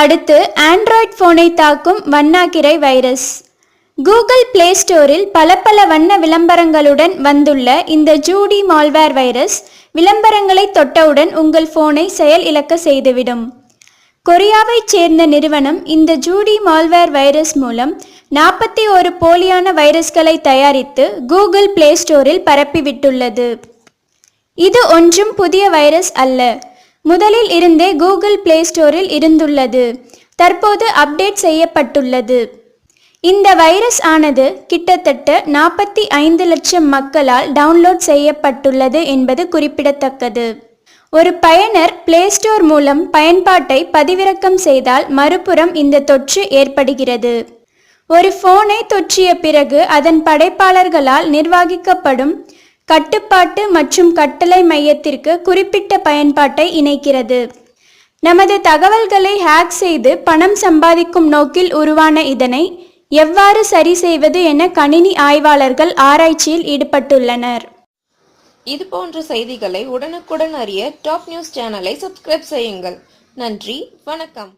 அடுத்து ஆண்ட்ராய்ட் போனை தாக்கும் வண்ணாக்கிரை வைரஸ். கூகுள் பிளே ஸ்டோரில் பல பல வண்ண விளம்பரங்களுடன் வந்துள்ள இந்த ஜூடி மால்வேர் வைரஸ் விளம்பரங்களை தொட்டவுடன் உங்கள் போனை செயல் இழக்க செய்துவிடும். கொரியாவைச் சேர்ந்த நிறுவனம் இந்த ஜூடி மால்வேர் வைரஸ் மூலம் நாற்பத்தி ஒரு போலியான வைரஸ்களை தயாரித்து கூகுள் பிளே ஸ்டோரில் பரப்பிவிட்டுள்ளது. இது ஒன்றும் புதிய வைரஸ் அல்ல. முதலில் இருந்தே கூகுள் பிளே ஸ்டோரில் இருந்துள்ளது. தற்போது அப்டேட் செய்யப்பட்டுள்ளது. இந்த வைரஸ் ஆனது கிட்டத்தட்ட நாற்பத்தி ஐந்து லட்சம் மக்களால் டவுன்லோட் செய்யப்பட்டுள்ளது என்பது குறிப்பிடத்தக்கது. ஒரு பயனர் பிளே ஸ்டோர் மூலம் பயன்பாட்டை பதிவிறக்கம் செய்தால் மறுபுறம் இந்த தொற்று ஏற்படுகிறது. ஒரு ஃபோனை தொற்றிய பிறகு அதன் படைப்பாளர்களால் நிர்வகிக்கப்படும் கட்டுப்பாட்டு மற்றும் கட்டளை மையத்திற்கு குறிப்பிட்ட பயன்பாட்டை இணைக்கிறது. நமது தகவல்களை ஹேக் செய்து பணம் சம்பாதிக்கும் நோக்கில் உருவான இதனை எவ்வாறு சரி செய்வது என கணினி ஆய்வாளர்கள் ஆராய்ச்சியில் ஈடுபட்டுள்ளனர். இது போன்ற செய்திகளை உடனுக்குடன் அறிய டாப் நியூஸ் சேனலை சப்ஸ்கிரைப் செய்யுங்கள். நன்றி வணக்கம்.